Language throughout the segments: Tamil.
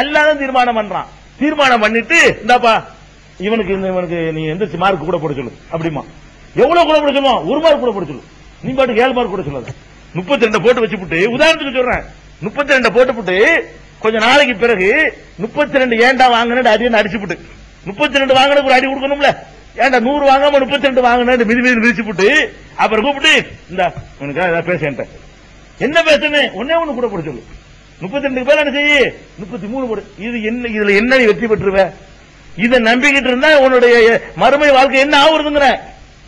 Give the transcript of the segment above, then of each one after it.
அல்லாதான் தீர்மானம் பண்றான். தீர்மானம் பண்ணிட்டு இந்தாப்பா இவனுக்கு இந்த இவனுக்கு நீ எந்திரிச்சு மார்க் கூட போட சொல்லு. அப்படிமா எவ்வளவு கூட போட ஒரு மார்க் கூட போட சொல்லு. நீ பாட்டுக்கு ஏழு மார்க் கூட சொல்லாத. முப்பத்தி ரெண்டு போட்டு. வச்சுப்புட்டு உதாரணத்துக்கு சொல்றேன். முப்பத்தி ரெண்டு போட்டுப்புட்டு கொஞ்ச நாளைக்கு பிறகு முப்பத்தி ரெண்டு ஏண்டா வாங்கினு அடிச்சு விட்டு முப்பத்தி ரெண்டு வாங்கினது ஒரு அடி கொடுக்கணும்ல. ஏன்டா நூறு வாங்காம முப்பத்தி ரெண்டு வாங்கினு மிதி மிதி மிதிச்சு விட்டு அப்புறம் கூப்பிட்டு இந்த உனக்கு ஏதாவது பேச என்ன பேசணும் ஒன்னே ஒண்ணு கூட போட சொல்லு. முப்பத்தி ரெண்டு பேர் என்ன செய்ய? முப்பத்தி மூணு போடு. இது என்ன இதுல என்ன நீ வெற்றி பெற்றுருவ இதை நம்பிக்கிட்டு இருந்தா உன்னுடைய மறுமை வாழ்க்கை என்ன ஆகுறதுங்கிற.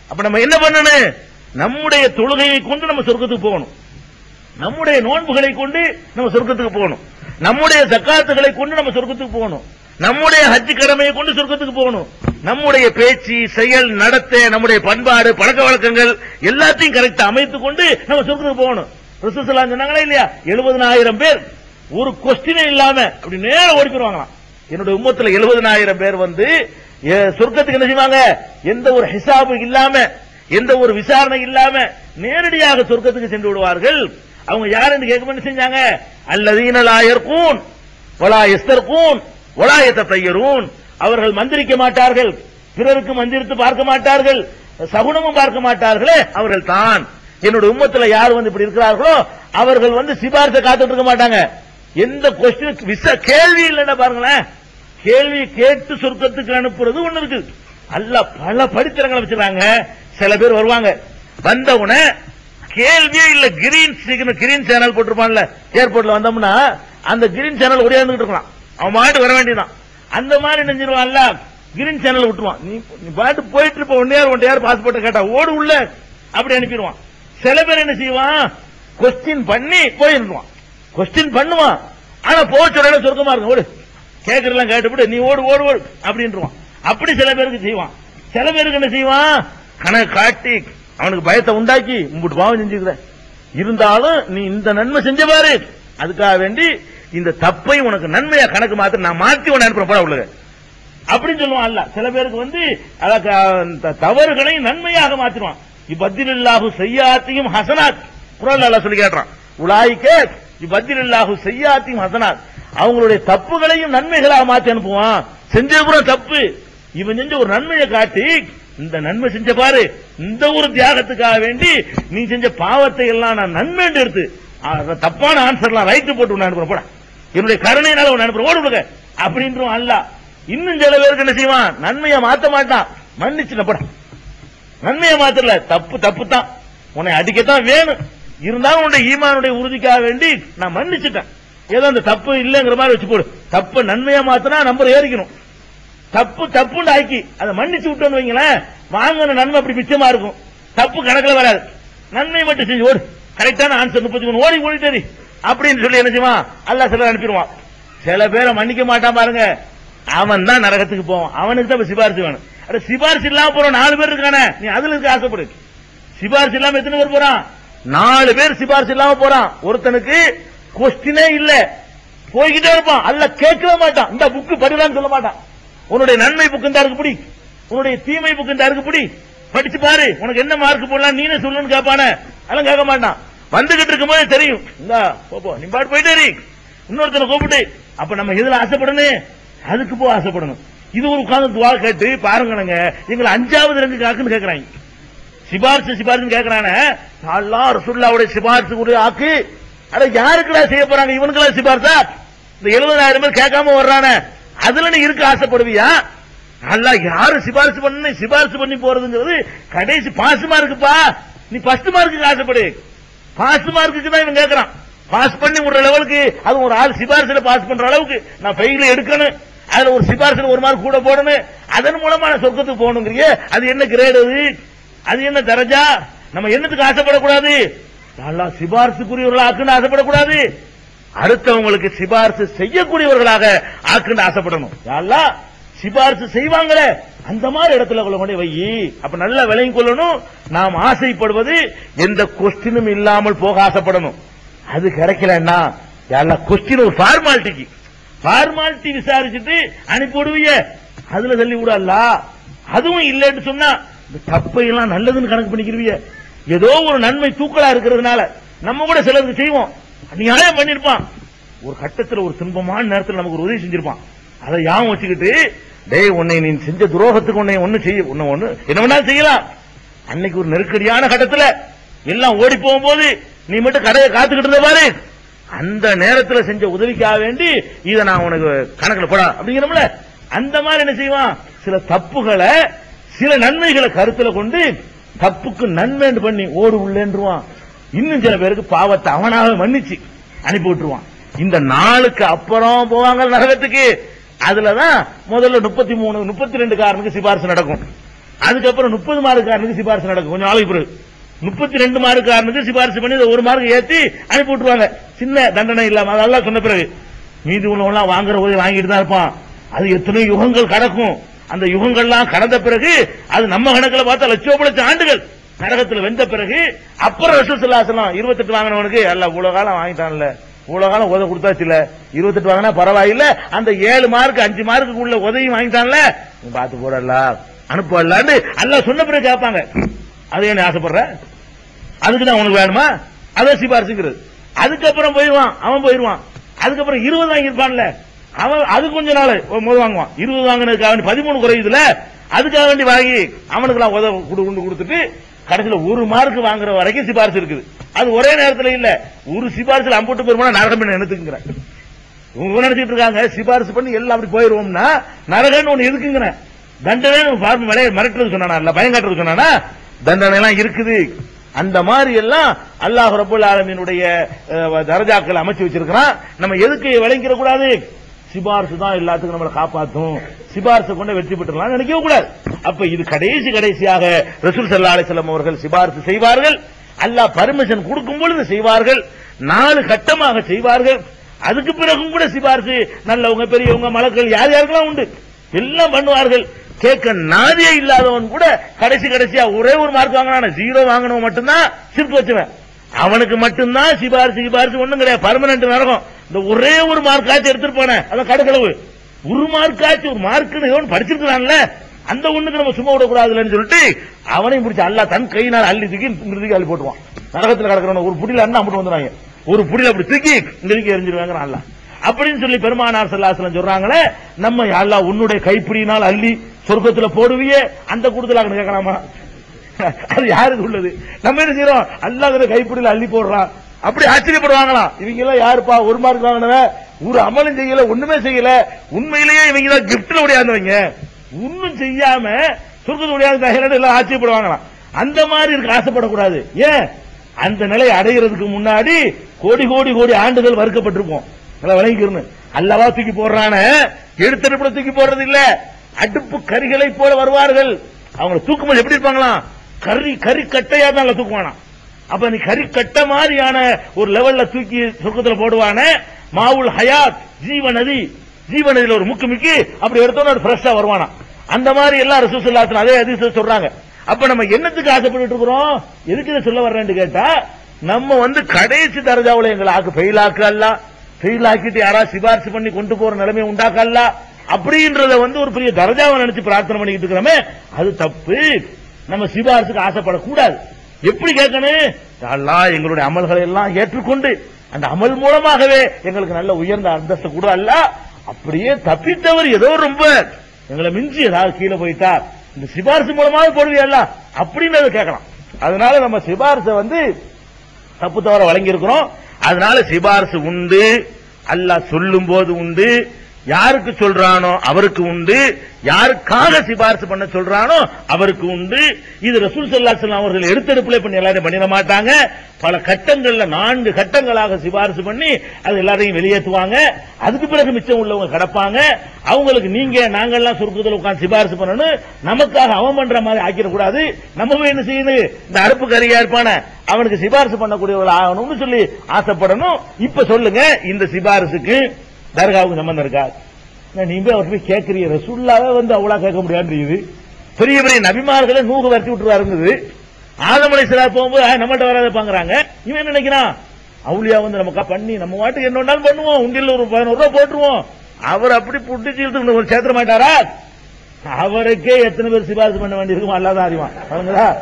அப்ப நம்ம என்ன பண்ணணும்? நம்முடைய தொழுகையை கொண்டு நம்ம சொர்க்கத்துக்கு போகணும். நம்முடைய நோன்புகளை கொண்டு நம்ம சொர்க்கத்துக்கு போகணும். நம்முடைய சக்காத்துகளை கொண்டு நம்ம சொர்க்கத்துக்கு போகணும். நம்முடைய ஹஜ் கடமையை கொண்டு சொர்க்கத்துக்கு போகணும். நம்முடைய பேச்சு செயல் நடத்தை நம்முடைய பண்பாடு பழக்க வழக்கங்கள் எல்லாத்தையும் கரெக்டா அமைத்துக் கொண்டு நம்ம சொர்க்கத்துக்கு போகணும். சொன்னாங்களா இல்லையா? எழுபதனாயிரம் பேர் ஒரு கொஸ்டினே இல்லாம அப்படி நேரம் ஓடி போயிருவாங்களாம். என்னுடைய உம்மத்துல எழுபதனாயிரம் பேர் வந்து சொர்க்கத்துக்கு என்ன செய்வாங்க? எந்த ஒரு ஹிசாபு இல்லாம எந்த ஒரு விசாரணை இல்லாம நேரடியாக சொர்க்கத்துக்கு சென்று விடுவார்கள். அவங்க யாருன்னு கேட்க என்ன செஞ்சாங்க? அல்லதீன லா யர்கூன் வலா யஸ்தர்கூன் வலா யத்தயரூன். அவர்கள் மந்திரிக்க மாட்டார்கள். பிறருக்கு மந்திரித்து பார்க்க மாட்டார்கள். சகுனமும் பார்க்க மாட்டார்களே அவர்கள் தான். என்னுடைய உம்மத்துல யார் வந்து இப்படி இருக்கிறார்களோ அவர்கள் வந்து சிபாரிசை காத்துட்டு இருக்க மாட்டாங்க. எந்த கொஸ்டின் விச கேள்வி இல்லைன்னா பாருங்களேன். கேள்வி கேட்டு சொர்க்கத்துக்கு அனுப்புறது ஒண்ணு இருக்கு. அல்ல பல படித்திரங்களை வச்சிருக்காங்க. சில பேர் வருவாங்க. வந்தவுடனே கேள்வியே இல்ல. கிரீன் சிக்னல் கிரீன் சேனல் போட்டிருப்பான்ல. ஏர்போர்ட்ல வந்தோம்னா அந்த கிரீன் சேனல் ஒடியாந்துட்டு இருக்கலாம். அவன் மாட்டு வர வேண்டியதான் அந்த மாதிரி நெஞ்சிருவான்ல கிரீன் சேனல் விட்டுருவான். நீ பாட்டு போயிட்டு இருப்ப. ஒன் யார் ஒன் யார் பாஸ்போர்ட் கேட்டா ஓடு உள்ள. அப்படி அனுப்பிடுவான். சில பேர் என்ன செய்வான்? கொஸ்டின் பண்ணி போயிருவான் கொஸ்டின் பண்ணுவான் ஆனா போச்சோட இடம் சொர்க்கமா இருக்கும். ஓடு. கேட்கறதெல்லாம் கேட்டுவிட்டு நீ ஓடு ஓடு ஓடு. அப்படின்றான் அப்படி சில பேருக்கு செய்வான். சில பேருக்கு என்ன செய்வான்? கணக்கு காட்டி அவனுக்கு பயத்தை உண்டாக்கி உங்கட்டு பாவம் செஞ்சுக்கிற. இருந்தாலும் நீ இந்த நன்மை செஞ்ச பாரு. அதுக்காக வேண்டி இந்த தப்பை உனக்கு நன்மையா கணக்கு மாத்த நான் மாத்தி உன்னை அனுப்புறேன். போட உள்ளது அப்படின்னு சொல்லுவான் அல்ல. சில பேருக்கு வந்து தவறுகளை நன்மையாக மாத்திடுவான். இப்பத்திலாஹு செய்யாத்தையும் ஹசனாத். குரல் அல்ல சொல்லி கேட்டான். உலாய்க்க இப்பத்திலாஹு செய்யாத்தையும் ஹசனாத். அவங்களுடைய தப்புகளையும் நன்மைகளாக மாத்தி அனுப்புவான். செஞ்சது பூரா தப்பு. இவன் செஞ்ச ஒரு நன்மையை காட்டி இந்த நன்மை செஞ்ச பாரு இந்த ஒரு தியாகத்துக்காக வேண்டி நீ செஞ்ச பாவத்தை எல்லாம் நான் நன்மைன்னு எடுத்து தப்பான ஆன்சர்லாம் ரைட்டு போட்டு ஒன்று அனுப்புறேன் போட. என்னுடைய கருணையினால ஒன்று அனுப்புறேன் ஓடு விடுங்க அப்படின்றும் அல்ல. இன்னும் சில பேருக்கு என்ன செய்வான்? நன்மையை மாத்த மாட்டான். மன்னிச்சு போட. நன்மையை மாத்தல. தப்பு தப்பு தான் உன்னை அடிக்கத்தான் வேணும். இருந்தாலும் உன்னுடைய ஈமானுடைய உறுதிக்காக வேண்டி நான் மன்னிச்சுட்டேன். ஏதோ அந்த தப்பு இல்லைங்கிற மாதிரி வச்சு போடு. தப்பு நன்மையா மாத்தினா நம்பர் ஏறிக்கணும். தப்பு தப்புன்னு ஆக்கி அதை மன்னிச்சு விட்டோன்னு வைங்களேன் வாங்கின நன்மை அப்படி மிச்சமா இருக்கும். தப்பு கணக்கில் வராது. நன்மை மட்டும் செஞ்சு ஓடு. கரெக்டான ஆன்சர் முப்பத்தி மூணு. ஓடி ஓடிட்டேரி அப்படின்னு சொல்லி என்ன செய்வான்? அல்லாஹ் சிலர் அனுப்பிடுவான். சில பேரை மன்னிக்க மாட்டான் பாருங்க. அவன் தான் நரகத்துக்கு போவான். அவனுக்கு தான் சிபாரிசு வேணும். அட சிபாரிசு இல்லாம போற நாலு பேர் இருக்கானே. நீ அதுல இருக்க ஆசைப்படு. சிபாரிசு இல்லாம எத்தனை பேர் போறான்? நாலு பேர் சிபாரிசு இல்லாம போறான். ஒருத்தனுக்கு கொஸ்டினே இல்ல. போய்கிட்டே இருப்பான். அல்ல கேட்கவே மாட்டான். இந்த புக்கு படிதான் சொல்ல மாட்டான். உன்னுடைய நன்மை புக்கு இந்த இருக்கு பிடி. உன்னுடைய தீமை புக்கு இந்த இருக்கு பிடி. படிச்சு பாரு. உனக்கு என்ன மார்க் போடலாம்? நீனே சொல்லுன்னு கேட்பானே. அதெல்லாம் கேட்க மாட்டான். வந்துகிட்டு இருக்கும்போது தெரியும். இந்த போ போ, நீ பாட்டு போயிட்டே இன்னொருத்தனை கூப்பிட்டு அப்ப நம்ம இதுல ஆசைப்படணும்? அதுக்கு போ ஆசைப்படணும். இது ஒரு உட்கார்ந்து துவா கேட்டு பாருங்க எங்களை அஞ்சாவது ரெண்டு காக்குன்னு கேட்கறாங்க சிபாரிசு சிபாரிசு கேக்குறானே. அல்லாஹ் ரசுல்லாவுடைய சிபாரிசு கூட ஆக்கு. அட யாருக்குடா செய்ய போறாங்க? இவனுக்குலாம் சிபாரிசா? இந்த எழுபதாயிரம் பேர் கேட்காம வர்றானே அதுல நீ இருக்க ஆசைப்படுவியா? நல்லா யாரு சிபாரிசு பண்ணு? சிபாரிசு பண்ணி போறதுங்கிறது கடைசி பாஸ் மார்க்குப்பா நீ ஃபர்ஸ்ட் மார்க்குக்கு ஆசைப்படு. பாஸ் மார்க்குக்கு தான் இவன் கேட்கறான் பாஸ் பண்ணி விடுற லெவலுக்கு அது ஒரு ஆள் சிபாரிசுல பாஸ் பண்ற அளவுக்கு நான் ஃபெயில் எடுக்கணும். அதுல ஒரு சிபாரிசுல ஒரு மார்க் கூட போடணும். அதன் மூலமா நான் சொர்க்கத்துக்கு போகணுங்கிறிய. அது என்ன கிரேடு அது? அது என்ன தரஜா? நம்ம என்னத்துக்கு ஆசைப்படக்கூடாது? நல்லா சிபாரிசுக்குரியவர்களா ஆக்குன்னு ஆசைப்படக்கூடாது. அடுத்தவங்களுக்கு சிபாரிசு செய்யக்கூடியவர்களாக ஆக்குன்னு ஆசைப்படணும். நல்லா சிபாரிசு செய்வாங்களே. அந்த மாதிரி இடத்துல கொள்ள கொண்டு வை. அப்ப நல்லா விலையும் கொள்ளணும். நாம் ஆசைப்படுவது எந்த கொஸ்டினும் இல்லாமல் போக ஆசைப்படணும். அது கிடைக்கலன்னா எல்லாம் கொஸ்டின் ஒரு ஃபார்மாலிட்டிக்கு ஃபார்மாலிட்டி விசாரிச்சுட்டு அனுப்பி விடுவீங்க அதுல சொல்லி விடல அதுவும் இல்லைன்னு சொன்னா தப்பை எல்லாம் நல்லதுன்னு கணக்கு பண்ணிக்கிறீங்க ஏதோ ஒரு நன்மை தூக்கலா இருக்கிறதுனால நம்ம கூட சிலருக்கு செய்வோம். அநியாயம் பண்ணிருப்பான். ஒரு கட்டத்தில் ஒரு துன்பமான நேரத்தில் நமக்கு ஒரு உதவி செஞ்சிருப்பான். அதை யாவும் வச்சுக்கிட்டு டேய் உன்னை நீ செஞ்ச துரோகத்துக்கு உன்னை ஒண்ணு செய்ய உன்னை ஒண்ணு என்ன வேணாலும் செய்யலாம். அன்னைக்கு ஒரு நெருக்கடியான கட்டத்தில் எல்லாம் ஓடி போகும்போது நீ மட்டும் கடையை காத்துக்கிட்டு இருந்த பாரு. அந்த நேரத்தில் செஞ்ச உதவிக்காக வேண்டி இதை நான் உனக்கு கணக்கில் போடா. அப்படிங்கிறோம்ல. அந்த மாதிரி என்ன செய்வான்? சில தப்புகளை சில நன்மைகளை கருத்துல கொண்டு தப்புக்கு நன்மைன்னு பண்ணி ஓடு உள்ளேன்றுவான். இன்னும் சில பேருக்கு பாவத்தை அவனாக மன்னிச்சு அனுப்பி விட்டுருவான். இந்த நாளுக்கு அப்புறம் போவாங்க நரகத்துக்கு. அதுலதான் முதல்ல முப்பத்தி மூணு முப்பத்தி ரெண்டு காரனுக்கு சிபாரிசு நடக்கும். அதுக்கப்புறம் முப்பது மார்க்காரனுக்கு சிபாரிசு நடக்கும். கொஞ்சம் நாளைக்கு பிறகு. முப்பத்தி ரெண்டு மார்க்காரனுக்கு சிபாரிசு பண்ணி இதை ஒரு மார்க் ஏத்தி அனுப்பி விட்டுருவாங்க. சின்ன தண்டனை இல்லாம அதெல்லாம் சொன்ன பிறகு. மீதி உள்ளவங்களாம் வாங்குற உதவி வாங்கிட்டு தான் இருப்பான். அது எத்தனை யுகங்கள் கடக்கும். அந்த யுகங்கள்லாம் கடந்த பிறகு அது நம்ம கணக்கில் பார்த்தா லட்சோப லட்சம் ஆண்டுகள். நரகத்தில் வெந்த பிறகு அப்புறம் ரசூல் இருபத்தெட்டு வாங்கினவனுக்கு அல்ல இவ்வளவு காலம் வாங்கிட்டான்ல. இவ்வளவு காலம் உதவி கொடுத்தாச்சுல. இருபத்தெட்டு வாங்கினா பரவாயில்ல. அந்த ஏழு மார்க் அஞ்சு மார்க்கு உள்ள உதவி வாங்கிட்டான்ல. நீ பார்த்து போடல அனுப்பலான்னு அல்ல சொன்ன பிறகு கேட்பாங்க. அது என்ன ஆசைப்படுற? அதுக்கு தான் உனக்கு வேணுமா? அதான் சிபாரிசுங்கிறது. அதுக்கப்புறம் போயிடுவான். அவன் போயிடுவான். அதுக்கப்புறம் இருபது வாங்கியிருப்பான்ல. அவன் அது கொஞ்ச நாள் முதல் வாங்குவான். இருபது வாங்கினதுக்காக வேண்டி பதிமூணு குறையுதுல அதுக்காக வேண்டி வாங்கி அவனுக்குலாம் உதவ கொடு கொண்டு கொடுத்துட்டு கடைசியில் ஒரு மார்க் வாங்குற வரைக்கும் சிபாரிசு இருக்குது. அது ஒரே நேரத்தில் இல்ல ஒரு சிபாரிசுல அம்புட்டு போயிருமா நரகம் என்ன எடுத்துக்கிறேன் இவங்க நினைச்சிட்டு இருக்காங்க சிபாரிசு பண்ணி எல்லாம் அப்படி போயிருவோம்னா நரகன்னு ஒண்ணு இருக்குங்கிறேன். தண்டனை ஃபார்ம் விலையை மிரட்டுறது சொன்னானா இல்ல பயம் சொன்னானா தண்டனை எல்லாம் இருக்குது. அந்த மாதிரி எல்லாம் அல்லாஹ் ரபுல் ஆலமீனுடைய தரஜாக்கள் அமைச்சு வச்சிருக்கிறான். நம்ம எதுக்கு விளங்கிட கூடாது சிபாரிசு தான் எல்லாத்துக்கும் நம்மளை காப்பாற்றும் சிபாரிசு கொண்டு வெற்றி பெற்றலாம் நினைக்கவே கூடாது. அப்ப இது கடைசி கடைசியாக ரசூல் சல்லா அலிசல்லாம் அவர்கள் சிபாரிசு செய்வார்கள். அல்லாஹ் பர்மிஷன் கொடுக்கும் பொழுது செய்வார்கள். நாலு கட்டமாக செய்வார்கள். அதுக்கு பிறகும் கூட சிபாரிசு நல்லவங்க பெரியவங்க மலக்கள் யார் யாருக்கெல்லாம் உண்டு? எல்லாம் பண்ணுவார்கள். கேட்க நாதியே இல்லாதவன் கூட கடைசி கடைசியா ஒரே ஒரு மார்க் வாங்கினான? ஜீரோ வாங்கினவன் மட்டும்தான் சிரிப்பு வச்சுவேன். அவனுக்கு மட்டும்தான் சிபாரிசு சிபாரிசு ஒண்ணும் கிடையாது. பர்மனன்ட் நரகம். இந்த ஒரே ஒரு மார்க் ஆச்சு எடுத்துட்டு போனேன். அதான் கடுக்களவு ஒரு மார்க் ஆச்சு ஒரு மார்க்குன்னு படிச்சிருக்கிறான்ல. அந்த ஒண்ணுக்கு நம்ம சும்மா விடக்கூடாதுன்னு சொல்லிட்டு அவனையும் பிடிச்சி அல்லா தன் கையினால் அள்ளி தூக்கி இங்கிருந்து தூக்கி அள்ளி போட்டுவான். நரகத்தில் கிடக்கிறவன ஒரு புடியில அண்ணா அப்படி வந்துடுவாங்க ஒரு புடியில அப்படி தூக்கி இங்கிருந்து தூக்கி எரிஞ்சிருவாங்க அல்ல அப்படின்னு சொல்லி பெருமானார் சல்லாசலம் சொல்றாங்களே நம்ம அல்லா உன்னுடைய கைப்பிடியினால் அள்ளி சொர்க்கத்தில் போடுவியே அந்த கூடுதலாக கேட்கலாமா? அது யாருக்கு உள்ளது? நம்ம என்ன செய்யறோம்? அல்லாத கைப்பிடியில் அள்ளி போடுறான். அப்படி ஆச்சரியப்படுவாங்களாம் இவங்க எல்லாம் யாருப்பா? ஒரு மார்க் வாங்கினவ? ஒரு அமலும் செய்யல ஒண்ணுமே செய்யல. உண்மையிலேயே இவங்க தான் கிப்ட்ல உடையாந்தவங்க ஒன்னும் செய்யாம சொர்க்கத்துல உடையாந்து எல்லாம் ஆச்சரியப்படுவாங்களாம். அந்த மாதிரி இருக்க ஆசைப்படக்கூடாது. ஏன்? அந்த நிலை அடைகிறதுக்கு முன்னாடி கோடி கோடி கோடி ஆண்டுகள் வறுக்கப்பட்டிருப்போம் நல்லா விளங்கிக்கணும் அல்லவா தூக்கி போடுறான? எடுத்தடுப்புல தூக்கி போடுறது இல்ல. அடுப்பு கரிகளை போல வருவார்கள். அவங்க தூக்கும்போது எப்படி இருப்பாங்களாம்? கறி கறி கட்டையா தான் தூக்குவானா? அப்ப நீ கறி கட்ட மாதிரியான ஒரு லெவல்ல தூக்கி சொர்க்கத்துல போடுவான? மாவுல் ஹயாத் ஜீவ நதி ஜீவ ஒரு முக்கு முக்கி அப்படி எடுத்தோன்னு ஒரு ஃப்ரெஷ்ஷா வருவானா? அந்த மாதிரி எல்லாம் ரசூசல்லாசன் அதே அதிசயம் சொல்றாங்க. அப்ப நம்ம என்னத்துக்கு ஆசைப்பட்டு இருக்கிறோம்? எதுக்கு இதை சொல்ல வர்றேன்னு கேட்டா நம்ம வந்து கடைசி தரஜாவில் எங்களை ஆக்கு ஃபெயில் ஆக்கல்ல ஃபெயில் ஆக்கிட்டு யாராவது சிபாரிசு பண்ணி கொண்டு போற நிலைமை உண்டாக்கல்ல அப்படின்றத வந்து ஒரு பெரிய தரஜாவை நினைச்சு பிரார்த்தனை பண்ணிக்கிட்டு இருக்கிறோமே அது தப்பு. நம்ம சிபாரிசுக்கு ஆசைப்படக்கூடாது. எப்படி கேட்கணும்? எல்லாம் எங்களுடைய அமல்களை எல்லாம் ஏற்றுக்கொண்டு அந்த அமல் மூலமாகவே எங்களுக்கு நல்ல உயர்ந்த அந்தஸ்து கூட. அல்ல அப்படியே தப்பித்தவர் ஏதோ ரொம்ப. எங்களை மிஞ்சி ஏதாவது கீழே போயிட்டா இந்த சிபாரிசு மூலமாக போடுவியல்ல அப்படின்னு அதை கேட்கலாம். அதனால நம்ம சிபாரிசை வந்து தப்பு தவற வழங்கியிருக்கிறோம். அதனால சிபாரிசு உண்டு அல்லாஹ் சொல்லும் போது உண்டு யாருக்கு சொல்றானோ அவருக்கு உண்டு. யாருக்காக சிபாரிசு பண்ண சொல்றானோ அவருக்கு உண்டு. இது ரசூல் சல்லாசல்லாம் அவர்கள் எடுத்தெடுப்புல பண்ணி எல்லாரையும் பண்ணிட மாட்டாங்க. பல கட்டங்கள்ல நான்கு கட்டங்களாக சிபாரிசு பண்ணி அது எல்லாரையும் வெளியேற்றுவாங்க. அதுக்கு பிறகு மிச்சம் உள்ளவங்க கிடப்பாங்க. அவங்களுக்கு நீங்க நாங்கெல்லாம் சுருக்கத்தில் உட்காந்து சிபாரிசு பண்ணணும். நமக்காக அவன் பண்ற மாதிரி ஆக்கிடக்கூடாது. நம்ம என்ன செய்யணும்? இந்த அறுப்பு கறியா இருப்பான அவனுக்கு சிபாரிசு பண்ணக்கூடியவர்கள் ஆகணும்னு சொல்லி ஆசைப்படணும். இப்ப சொல்லுங்க இந்த சிபாரிசுக்கு தர்காவுக்கு சம்பந்தம் இருக்கா? நான் நீ போய் அவர் போய் கேட்கறிய ரசுல்லாவே வந்து அவ்வளவு கேட்க முடியாது பெரிய பெரிய நபிமார்களை நூறு வரட்டி விட்டுருவா இருந்தது. ஆதமலை சிலா போகும்போது "ஆ, நம்மகிட்ட வராத பாக்குறாங்க இவன் என்ன நினைக்கிறான்? அவுளியா வந்து நமக்கா பண்ணி நம்ம வாட்டுக்கு என்ன வேணாலும் பண்ணுவோம். உண்டியில் ஒரு பதினோரு ரூபா போட்டுருவோம். அவர் அப்படி புட்டு இழுத்துக்கிட்டு ஒரு சேர்த்த மாட்டாரா அவருக்கே எத்தனை பேர் சிபாரிசு பண்ண வேண்டியிருக்கும் அல்லாதான் அறிவான். பாருங்களா?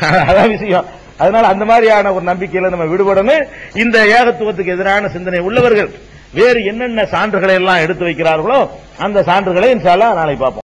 அதான் விஷயம். அதனால அந்த மாதிரியான ஒரு நம்பிக்கையில நம்ம விடுபடணும். இந்த ஏகத்துவத்துக்கு எதிரான சிந்தனை உள்ளவர்கள் வேறு என்னென்ன சான்றுகளை எல்லாம் எடுத்து வைக்கிறார்களோ அந்த சான்றுகளை இன்ஷால்லா நாளை பார்ப்போம்.